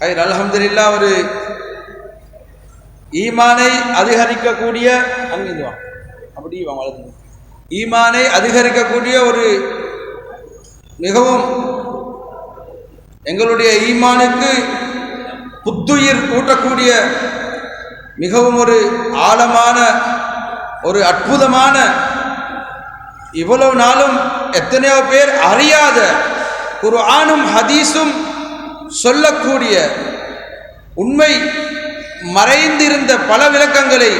ஐர் அல்ஹம்துலில்லா ஒரு ஈமானை அதிகரிக்கக்கூடிய அங்கிருந்து வா. அப்படி வா ஈமானை அதிகரிக்கக்கூடிய ஒரு மிகவும் எங்களுடைய ஈமானுக்கு புத்துயிர் கூட்டக்கூடிய மிகவும் ஒரு ஆழமான ஒரு அற்புதமான இவ்வளவு நாளும் எத்தனையோ பேர் அறியாத ஒரு ஆணும் ஹதீஸும் சொல்லக்கூடிய உண்மை மறைந்திருந்த பல விளக்கங்களை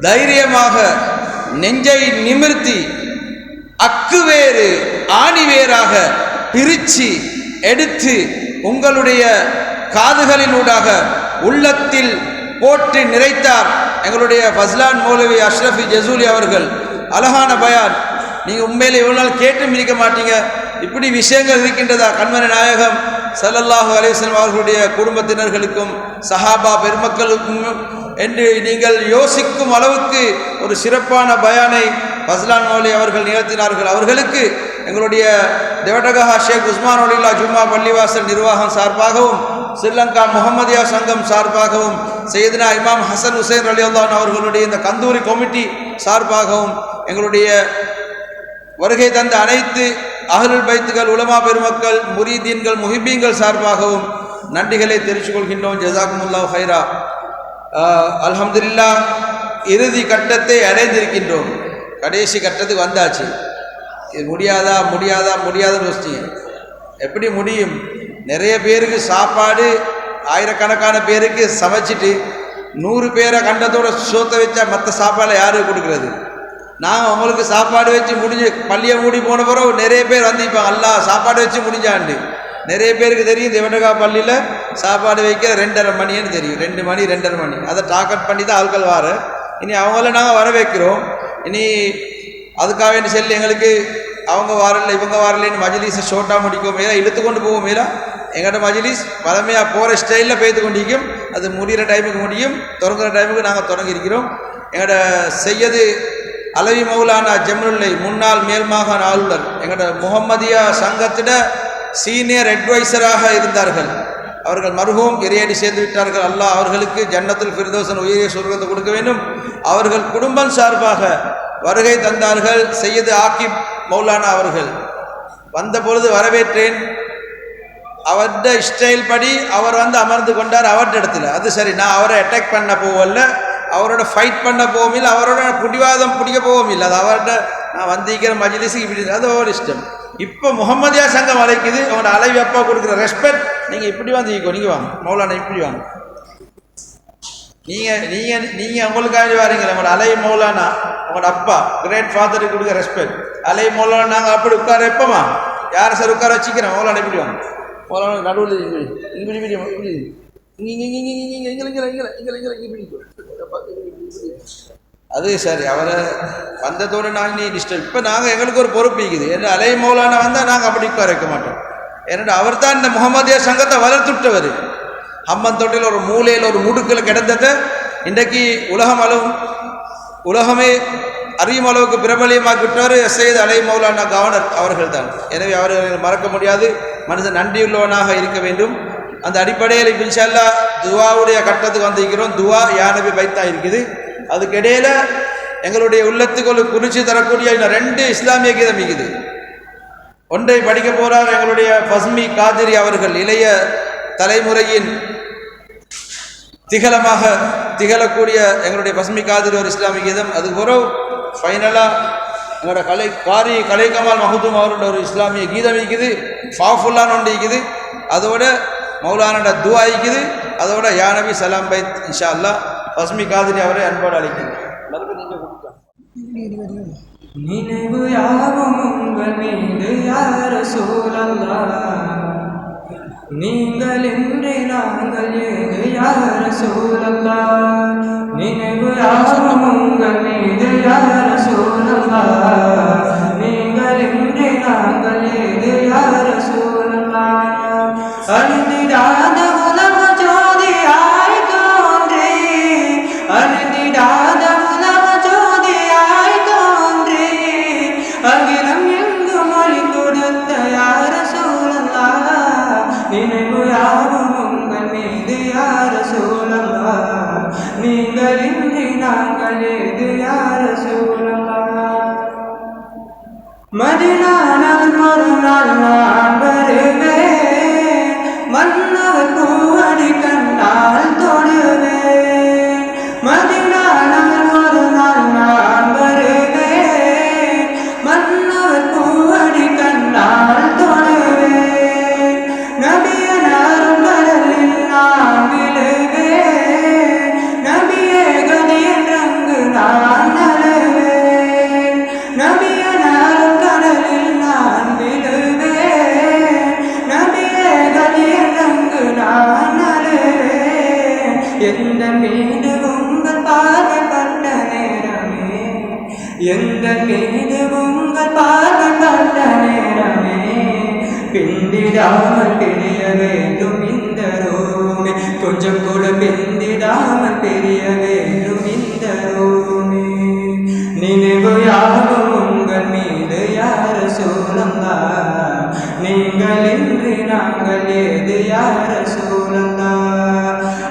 தைரியமாக நெஞ்சை நிமிர்த்தி அக்கு வேறு ஆணி வேறாக எடுத்து உங்களுடைய காதுகளினூடாக உள்ளத்தில் போட்டு நிறைத்தார். எங்களுடைய ஃபஸ்லான் மௌலவி அஷ்ரஃபி ஜசூலி அவர்கள் அழகான பயான். நீங்கள் உண்மையில் இவ்வளோ நாள் கேட்டும் இருக்க மாட்டீங்க. இப்படி விஷயங்கள் இருக்கின்றதா? கண்மன நாயகம் சல்லல்லாஹு அலைஹி அவர்களுடைய குடும்பத்தினர்களுக்கும் சஹாபா பெருமக்களுக்கும் என்று நீங்கள் யோசிக்கும் அளவுக்கு ஒரு சிறப்பான பயானை ஃபஸ்லான் மௌலி அவர்கள் நிகழ்த்தினார்கள். அவர்களுக்கு எங்களுடைய தேவடகஹா ஷேக் உஸ்மான் ஒலில்லா ஜும்மா பள்ளிவாசல் நிர்வாகம் சார்பாகவும் ஸ்ரீலங்கா முகமதியா சங்கம் சார்பாகவும் சையதுனா இமாம் ஹசன் ஹுசைன் அலி அல்லான் அவர்களுடைய இந்த கந்தூரி கமிட்டி சார்பாகவும் எங்களுடைய வருகை தந்த அனைத்து அகலுல் பைத்துகள் உலமா பெருமக்கள் முரீதீன்கள் முஹிபீன்கள் சார்பாகவும் நன்றிகளை தெரிவித்துக் கொள்கின்றோம் ஜசாக்குமுல்லா ஹைரா அலமதுல்லா இறுதி கட்டத்தை அடைந்திருக்கின்றோம். கடைசி கட்டத்துக்கு வந்தாச்சு. இது முடியாதா முடியாதா முடியாதுன்னு யோசிச்சிங்க. எப்படி முடியும்? நிறைய பேருக்கு சாப்பாடு ஆயிரக்கணக்கான பேருக்கு சமைச்சிட்டு நூறு பேரை கண்டத்தோட சோத்த வச்சா மற்ற சாப்பாடை யாருக்கு கொடுக்குறது? நாங்கள் அவங்களுக்கு சாப்பாடு வச்சு முடிஞ்சு பள்ளியை மூடி போன பிறகு நிறைய பேர் வந்து இப்போ அல்லா சாப்பாடு வச்சு முடிஞ்சாண்டு. நிறைய பேருக்கு தெரியும் திவண்டகா பள்ளியில் சாப்பாடு வைக்க ரெண்டரை மணின்னு தெரியும். ரெண்டு மணி ரெண்டரை மணி. அதை டாக்கெட் பண்ணி தான் ஆட்கள் வார. இனி அவங்கள நாங்கள் வர வைக்கிறோம் இனி அதுக்காக வேண்டி செல்லு எங்களுக்கு அவங்க வரல இவங்க வரலன்னு மஜ்லிஸை ஷோட்டாக முடிக்கும். மேலே இழுத்து கொண்டு போகும் மேலே எங்கள்கிட்ட மஜ்லிஸ் பழமையாக போகிற ஸ்டைலில் பெய்து கொண்டிருக்கும். அது முடிகிற டைமுக்கு முடியும். தொடங்குகிற டைமுக்கு நாங்கள் தொடங்கியிருக்கிறோம். எங்களோட செய்யது அலவி மௌலானா ஜம்ருல்லை முன்னாள் மேல்மாகாண ஆளுநர். எங்களோட முகம்மதியா சங்கத்திட சீனியர் அட்வைசராக இருந்தார்கள். அவர்கள் மருகவும் இறையடி சேர்ந்து விட்டார்கள். அல்லாஹ் அவர்களுக்கு ஜன்னத்தில் பிரதோசன் உயிரை சொர்க்கத்தை கொடுக்க வேண்டும். அவர்கள் குடும்பம் சார்பாக வருகை தந்தார்கள் செய்யது ஆக்கிப் மௌலானா அவர்கள். வந்த பொழுது வரவேற்றேன். அவர்ட ஸ்டைல் படி அவர் வந்து அமர்ந்து கொண்டார் அவர்கிட்ட இடத்துல. அது சரி நான் அவரை அட்டாக் பண்ண போவல்ல. அவரோட ஃபைட் பண்ண போவும் இல்லை அவரோட பிடிவாதம் பிடிக்க போவும் இல்லை அது அவர்கிட்ட நான் வந்திருக்கிற மஜ்லிஸுக்கு இப்படி அது அவர் இஷ்டம் இப்போ முகமதியா சங்கம் அழைக்குது அவனோட அலைவி அப்பா கொடுக்குற ரெஸ்பெக்ட் நீங்கள் இப்படி வந்து நீங்கள் வாங்க மௌலானா இப்படி வாங்க நீங்கள் நீங்கள் நீங்கள் உங்களுக்காக வாரீங்க உங்களோட அலை மௌலானா உங்களோட அப்பா கிரேட் ஃபாதருக்கு கொடுக்க ரெஸ்பெக்ட் அலை மௌலானா நாங்கள் அப்படி உட்கார எப்போமா யார் சார் உட்கார வச்சுக்கிறோம் மௌலானா இப்படி வாங்க மௌலானா நடுவில் இப்படி இப்படி இப்படி இப்படி இங்கே இங்கே இங்கே இங்கே இங்கே இங்கே இங்கே இங்கே இங்கே இங்கே இப்படி அது சரி அவரை வந்ததோடு நாங்கள் நீ டிஸ்டர்ப் இப்போ நாங்கள் எங்களுக்கு ஒரு பொறுப்பு இருக்குது. என்ன அலை மௌலானா வந்தால் நாங்கள் அப்படி உட்கார மாட்டோம். ஏன்னா அவர் தான் இந்த முகமதிய சங்கத்தை வளர்த்துட்டவர். ஹம்மன் தொட்டில் ஒரு மூலையில் ஒரு முடுக்கில் கிடந்ததை இன்றைக்கு உலகம் அளவு உலகமே அறியும் அளவுக்கு பிரபலியமாக்கிவிட்டவர் சையது அலை மௌலானா கவர்னர் அவர்கள் தான் எனவே அவர்களை மறக்க முடியாது. மனிதன் நன்றியுள்ளவனாக இருக்க வேண்டும். அந்த அடிப்படையில் இப்போ இன்ஷால்லா துவாவுடைய கட்டத்துக்கு வந்திருக்கிறோம். துவா யானபி பைத்தா இருக்குது அதுக்கு இடையில எங்களுடைய உள்ளத்துக்கு குறிச்சி தரக்கூடிய இன்னும் ரெண்டு இஸ்லாமிய கீதம் இருக்குது. ஒன்றை படிக்க போகிறார் எங்களுடைய பஸ்மி காதிரி அவர்கள் இளைய தலைமுறையின் திகழமாக திகழக்கூடிய எங்களுடைய பசுமி காதிரி ஒரு இஸ்லாமிய கீதம். அது பிறகு ஃபைனலாக எங்களோட கலை காரி கலை கமால் மஹதூம் அவரோட ஒரு இஸ்லாமிய கீதம் இருக்குது. ஃபாஃபுல்லான்னு ஒன்று இருக்குது. அதோட மௌலானோட துவா இருக்குது. அதோட யானபி சலாம் பைத் இன்ஷா அல்லா பசுமி காதிரி அவரை அன்போடு அழைக்கிறேன் மறுபடியும் நீங்கள் கொடுக்கலாம். நினைவு யாவும் உங்கள் மீது யார் சூழல்லா நீங்கள் இன்றி நாங்கள் ஏது யார் சூழல்லா நினைவு யாவும் உங்கள் மீது யார் சூழல்லா அகிலம் எங்கும் ஒளி கொடுத்த யார சூழல்லா? நினைவு யாரும் உங்கள் மீது யார சூழல்லா? நீங்கள் இன்றி நாங்கள் எது யார சூழல்லா? மதினானால் மறுநாள் நான் வருவேன். மன்னர் பூவடி கண்டால் தோல் மீது உங்கள் பார்வை பட்ட நேரமே பிந்திடாமல் தெரிய வேண்டும் இந்த ரோமே கொஞ்சம் கூட பிந்திடாமல் தெரிய வேண்டும் இந்த ரோமே நினைவு யாவும் உங்கள் மீது யார சூழந்தா நீங்கள் இன்றி நாங்கள் ஏது யார சூழந்தா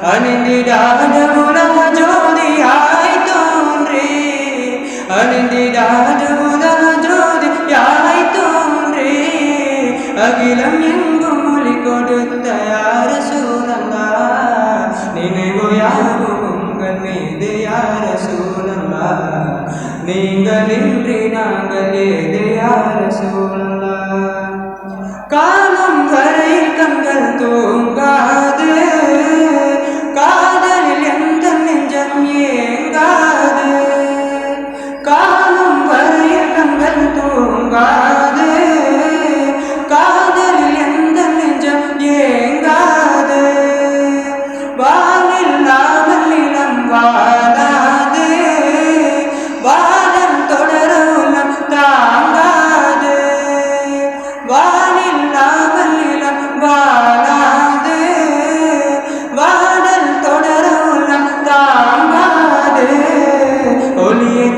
அணிந்திடாத உலக ஜோதியாய் தோன்றி அணிந்திடாத உலக ஜோதியாய் தோன்றி அகிலம் எங்கும் மொழி கொடுத்த யார சூழந்தா நினைவு யாவும் உங்கள் மீது யார சூழந்தா நீங்கள் இன்றி நாங்கள் ஏது யார சூழந்தா காலம் வரையில் கண்கள் தூங்காது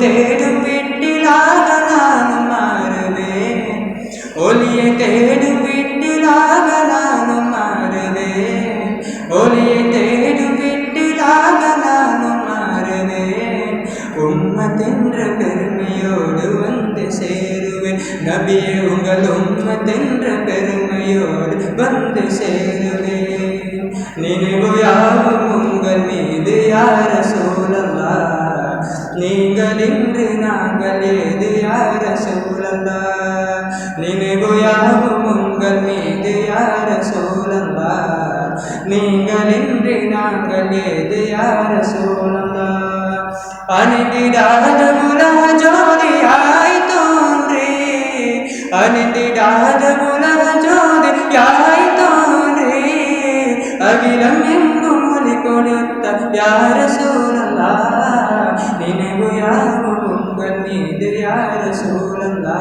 தேடும் வீட்டிலாக நானும் மாறுவேன். ஒளியை தேடும் வீட்டிலாக நானும் மாறுவேன். ஒளியை தேடும் வீட்டிலாக நானும் மாறுவேன். உம்மத்தென்ற பெருமையோடு வந்து சேருவேன். நபியே உங்கள் உம்மத்தென்ற பெருமையோடு வந்து சேருவேன். நினைவு யாவும் உங்கள் மீது யார சோ நீங்கள் இன்று நாங்கள் ஏது யார சூழல்லா நினைவு யாவும் உங்கள் மீது யார சூழல்லா நீங்கள் இன்று நாங்கள் ஏது யார சூழல்லா அணிந்திடாத உலக ஜோதியாய் தோன்றி அணிந்திடாத உலக ஜோதியாய் தோன்றி அகிலம் நினைவு யாவும் உங்கள் மீது யார சூழல்லா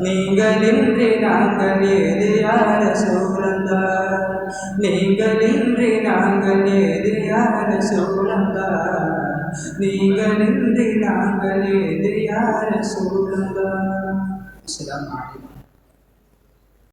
நீங்கள் இன்றி நாங்கள் ஏது யார சூழல்லா நீங்கள் இன்றி நாங்கள் ஏது யார சூழல்லா நீங்கள் இன்றி நாங்கள் ஏது யார சூழல்லா அஸ்ஸலாமு